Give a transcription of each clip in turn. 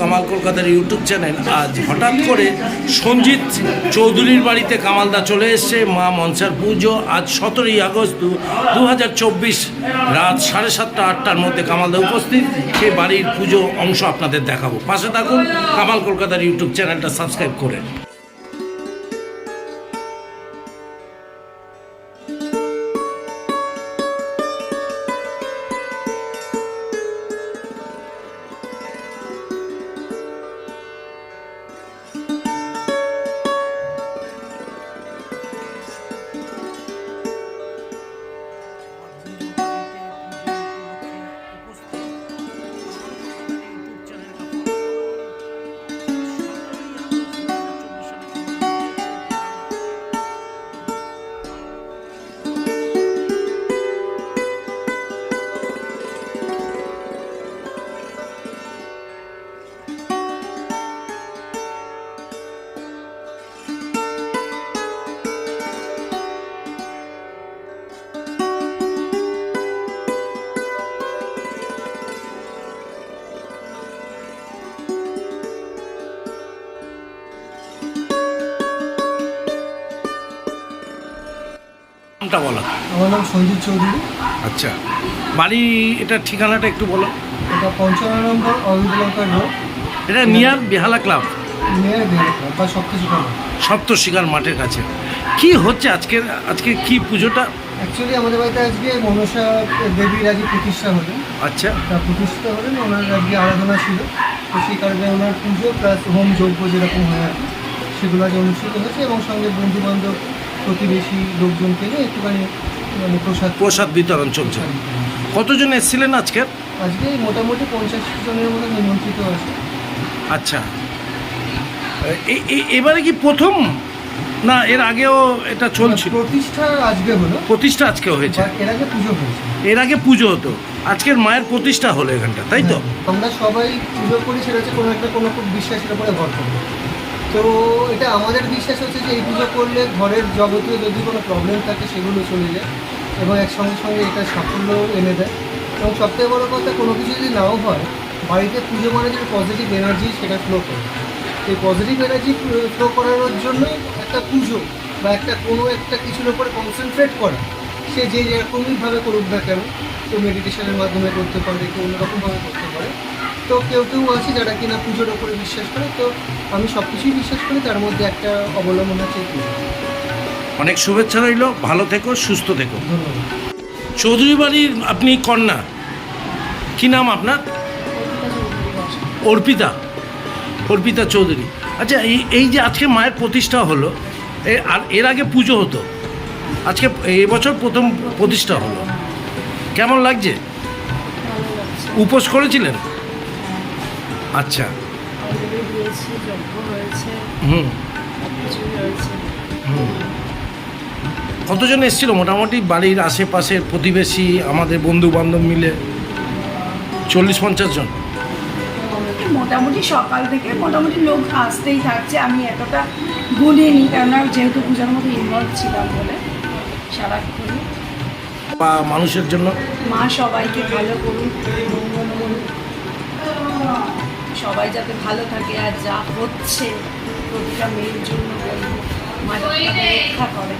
কামাল কলকাতার YouTube channel আজ হঠাৎ করে সঞ্জিত চৌধুরীর বাড়িতে কামালদা চলে এসছে, মা মনসার পুজো, আজ সতেরোই আগস্ট দু হাজার চব্বিশ রাত সাড়ে সাতটা, আটটার মধ্যে কামালদা উপস্থিত। সে বাড়ির পুজো অংশ আপনাদের দেখাবো। পাশে থাকুন কামাল কলকাতার ইউটিউব চ্যানেলটা সাবস্ক্রাইব করে। নামটা বলো। আমার নাম সঞ্জিত চৌধুরী। আচ্ছা। বাড়ি এটা ঠিকানাটা একটু বলো। এটা পঞ্চান্ন নম্বর অবিদলঙ্কার রোড। এটা নিয়ার বেহালা ক্লাব? মেয়ের বেরোকা বা সপ্তশিখা সপ্তশিকার মাঠের কাছে। কি হচ্ছে আজকের আজকে কি পুজোটা? অ্যাকচুয়ালি আমাদের বাড়িতে আজকে মনসা দেবীর আজকে প্রতিষ্ঠা হলেন আচ্ছা। তা প্রতিষ্ঠিত হলেন ওনার আজকে আরাধনা ছিল। তো সেই কারণে ওনার পুজো প্লাস হোম যজ্ঞ যেরকম হয় আর কি সেগুলো আজ অনুষ্ঠিত হয়েছে এবং সঙ্গে বন্ধু বান্ধব প্রতিবেশী লোকজন নিয়ে একটুখানি মানে প্রসাদ প্রসাদ বিতরণ চলছে। কতজন এসেছিলেন আজকের আজকে মোটামুটি পঞ্চাশ জনের মতো নিমন্ত্রিত আছে। আচ্ছা। এবারে কি প্রথম? না এর আগেও এটা চলছিল? প্রতিষ্ঠা আজকে হলো। প্রতিষ্ঠা আজকে হয়েছে। এর আগে পুজো হয়েছে। এর আগে পুজো হতো। আজকের মায়ের প্রতিষ্ঠা হলো এখানটা তাই তো? হ্যাঁ, আমরা সবাই পুজো করি সেটা হচ্ছে কোনো একটা কোনো খুব বিশ্বাসের উপরে ভর করে। তো এটা আমাদের বিশ্বাস হচ্ছে যে এই পুজো করলে ঘরের যাবতীয় যদি কোনো প্রবলেম থাকে সেগুলো চলে যায় এবং এক সঙ্গে সঙ্গে এটা সাফল্য এনে দেয়। এবং সবথেকে বড় কথা, কোনো কিছু যদি নাও হয়, বাড়িতে পুজো মানে যে পজিটিভ এনার্জি সেটা ফ্লো করে। এই পজিটিভ এনার্জি ফ্লো করানোর জন্য একটা পুজো বা একটা কোনো একটা কিছুর উপরে কনসেন্ট্রেট করা, সে যে যেরকমইভাবে করুক না কেন, কেউ মেডিটেশনের মাধ্যমে করতে পারে, কেউ অন্যরকমভাবে করতে পারে। তো কেউ কেউ আছে যারা কিনা পুজোর ওপরে বিশ্বাস করে তো আমি সব কিছুই বিশ্বাস করি তার মধ্যে একটা অবলম্বন আছে অনেক শুভেচ্ছা রইল ভালো থেকো সুস্থ থেকো। চৌধুরী বাড়ির আপনি কন্যা কি নাম আপনার? অর্পিতা অর্পিতা চৌধুরী। আচ্ছা এই এই যে আজকে মায়ের প্রতিষ্ঠা হলো এ আর এর আগে পুজো হতো আজকে এবছর প্রথম প্রতিষ্ঠা হলো। কেমন লাগছে। উপোস করেছিলেন? আচ্ছা। দিয়েছি যজ্ঞ হয়েছে হুম। কতজন এসেছিল? মোটামুটি বাড়ির আশেপাশের প্রতিবেশী আমাদের বন্ধু বান্ধব মিলে? চল্লিশ পঞ্চাশ জন? মোটামুটি সকাল থেকে মোটামুটি লোক আসতেই থাকছে। আমি এতটা গুলিনি কেননা যেহেতু পূজার মধ্যে ইনভলভ ছিলাম বলে সারাক্ষণই। বা মানুষের জন্য? মা সবাইকে ভালো করুন মঙ্গল করুন সবাই যাতে ভালো থাকে আর যা হচ্ছে প্রতিটা মেয়ের জন্য বলব। রক্ষা করে।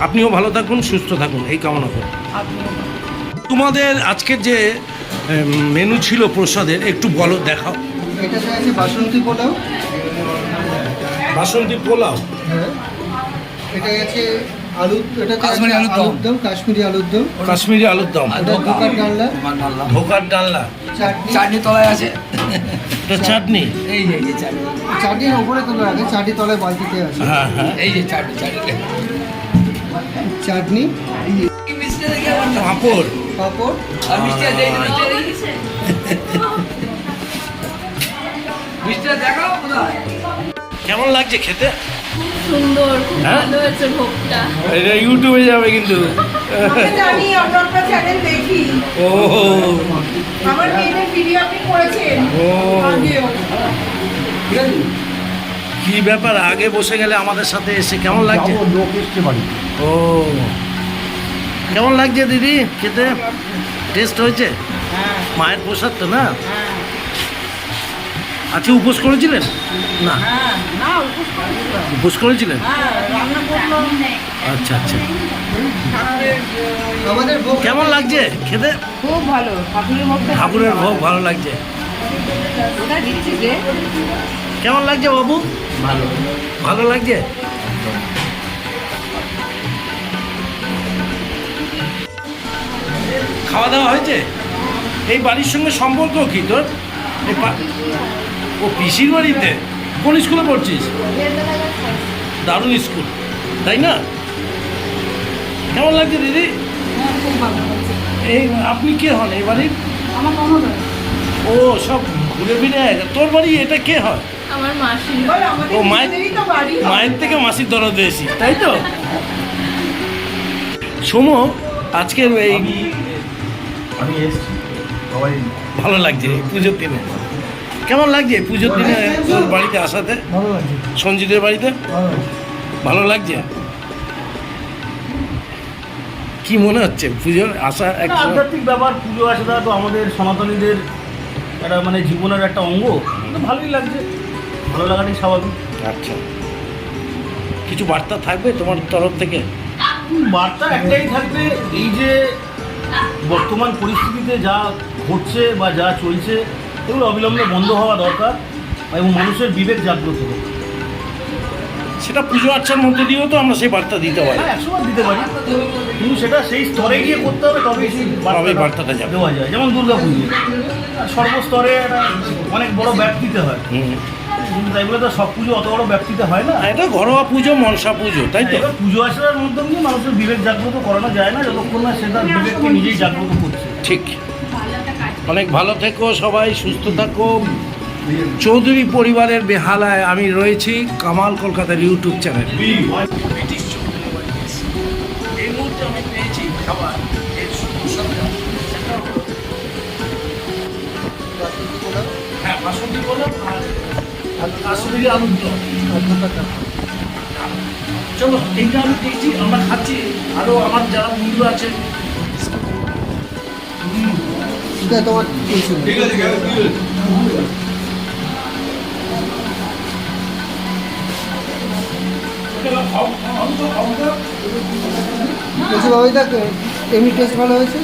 আপনিও ভালো থাকুন সুস্থ থাকুন এই কামনা করুন তোমাদের আজকের যে মেনু ছিল প্রসাদের একটু বলো দেখাও। এটাতে আছে বাসন্তী পোলাও। বাসন্তী পোলাও? হ্যাঁ। এটা আছে আলু এটা কাশ্মীরি আলুর দম। আলুর কাশ্মীরি আলুর দম। কাশ্মীরি আলুর দম। আর ডালনা? চাটনি। তলায় আছে। এটা চাটনি? এই যে এই যে চাটনি। চাটনির তোলা আগে চাটনি তলায় বালতিতে আছে। হ্যাঁ হ্যাঁ। এই যে চাটনি চাটনি। চাটনি? মিষ্টি দেখি আমার না। পাঁপড় পাঁপড় আর মিষ্টি আছে। মিষ্টি দেখাও কেমন লাগছে খেতে? সুন্দর খুব হ্যাঁ? ভালো হয়েছে ভোগটা। এটা ইউটিউবে যাবে কিন্তু। জানি একটা চ্যানেল দেখি। ও। আমার মেয়েদের ভিডিও আপনি করেছেন ও। কি ব্যাপার আগে বসে গেলে আমাদের সাথে এসে কেমন লাগছে? লোক এসছে ও। কেমন লাগছে দিদি খেতে? টেস্ট হয়েছে? মায়ের প্রসাদ তো না? আজকে উপোস করেছিলেন? না। না উপোস করেছিলেন? হ্যাঁ আচ্ছা আচ্ছা। কেমন লাগছে খেতে? খুব ভালো ঠাকুরের ভোগ ভালো। লাগছে। কেমন লাগছে বাবু? ভালো। ভালো লাগছে? খাওয়া দাওয়া হয়েছে? এই বাড়ির সঙ্গে সম্পর্ক কি তোর? ও পিসির বাড়িতে? কোন স্কুলে পড়ছিস? দারুণ স্কুল। তাই না? কেমন লাগছে দিদি? এই আপনি কে হন এই বাড়ির? আমার হয় ও সব ঘুরে ফিরে তোর বাড়ি এটা কে হয়? আমার মাসি। ও মায়ের নিজেদেরই তো বাড়ি। মায়ের থেকে মাসির দরদ এসি তাই তো? সোম আজকের এই আমি এসছি। ভালো লাগছে পুজোর দিনে। কেমন লাগছে পুজোর দিনে তোর বাড়িতে আসাতে? ভালো লাগছে। সঞ্জিতের বাড়িতে? ভালো লাগছে। কি মনে হচ্ছে পুজোর আসা আধ্যাত্মিক ব্যাপার পুজো আসাটা তো আমাদের সনাতনীদের একটা মানে জীবনের একটা অঙ্গ। তো ভালোই লাগছে। ভালো লাগাটাই স্বাভাবিক। আচ্ছা। কিছু বার্তা থাকবে তোমার তরফ থেকে? বার্তা একটাই থাকবে এই যে বর্তমান পরিস্থিতিতে যা ঘটছে বা যা চলছে এগুলো অবিলম্বে বন্ধ হওয়া দরকার এবং মানুষের বিবেক জাগ্রত হোক। সেটা পুজো আর্চার মধ্যে দিয়েও তো আমরা সেই বার্তা দিতে পারি। হ্যাঁ একশো দিতে পারি। কিন্তু সেটা সেই স্তরে গিয়ে করতে হবে তবেই সেই বার্তাটা যাবে। দেওয়া যায়। যেমন দুর্গা পুজো। সর্বস্তরে একটা অনেক বড় ব্যাপ্তিতে হয়। তাই বলে তো সব পুজো অত বড় ব্যাপ্তিতে হয় না। এটা ঘরোয়া পুজো মনসা পুজো তাই তো? পুজো আসার মাধ্যমে মানুষের বিবেক জাগ্রত করানো যায় না যতক্ষণ না সে তার বিবেককে নিজেই জাগ্রত করছে। ঠিক। অনেক ভালো থেকো সবাই, সুস্থ থাকো। চৌধুরী পরিবারের বেহালায় আমি রয়েছি কামাল কলকাতার ইউটিউব চ্যানেল। হ্যাঁ চলো, এইটা আমি দেখছি আমরা খাচ্ছি। আরও আমার যারা বন্ধু আছে তোমার। বলছি বাবাই দেখ এমনি টেস্ট ভালো হয়েছে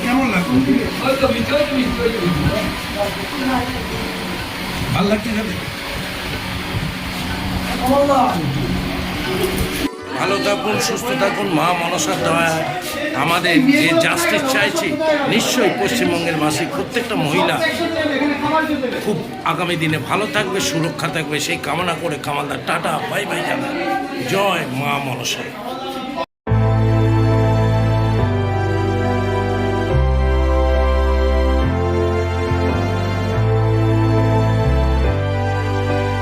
কেমন। ভালো থাকুন সুস্থ থাকুন মা মনসার দয়ায় আমাদের যে জাস্টিস চাইছি, নিশ্চয়ই পশ্চিমবঙ্গের মাসিক প্রত্যেকটা মহিলা খুব আগামী দিনে ভালো থাকবে, সুরক্ষা থাকবে, সেই কামনা করে কামালদার টাটা, বাই বাই জানা জয় মা মনসা।